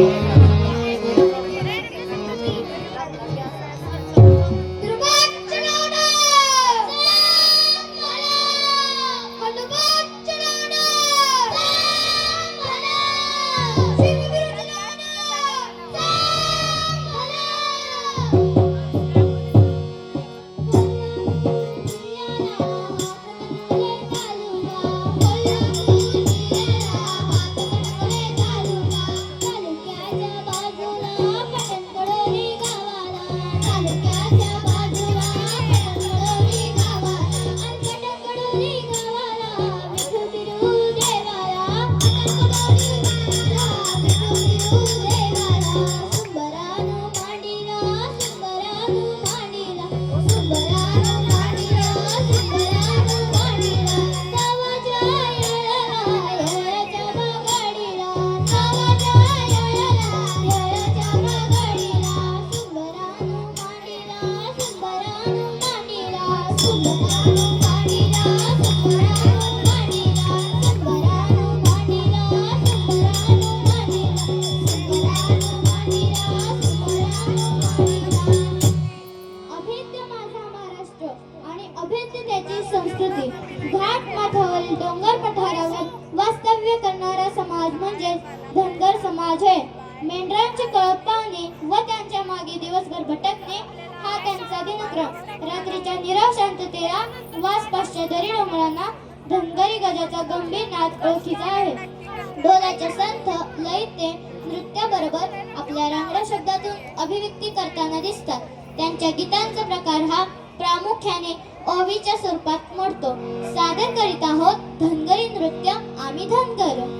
Música मेंढरांचे कळप पाहणे व त्यांच्या मागे दिवसभर भटकणे हा त्यांचा दिनक्रम. रात्रीच्या निराव शांततेला वासपासच्या दरी डोंगरांना धनगरी गजाचा गंभीर नाद ओळखीचा आहे. ढोलाचे संथ लयते नृत्याबरोबर आपल्या रांगड्या शब्दातून अभिव्यक्ती करताना दिसतात. त्यांच्या गीतांचा प्रकार हा प्रामुख्याने ओवीच्या स्वरूपात मोडतो. सादर करीत आहोत धनगरी नृत्य आम्ही धनगर.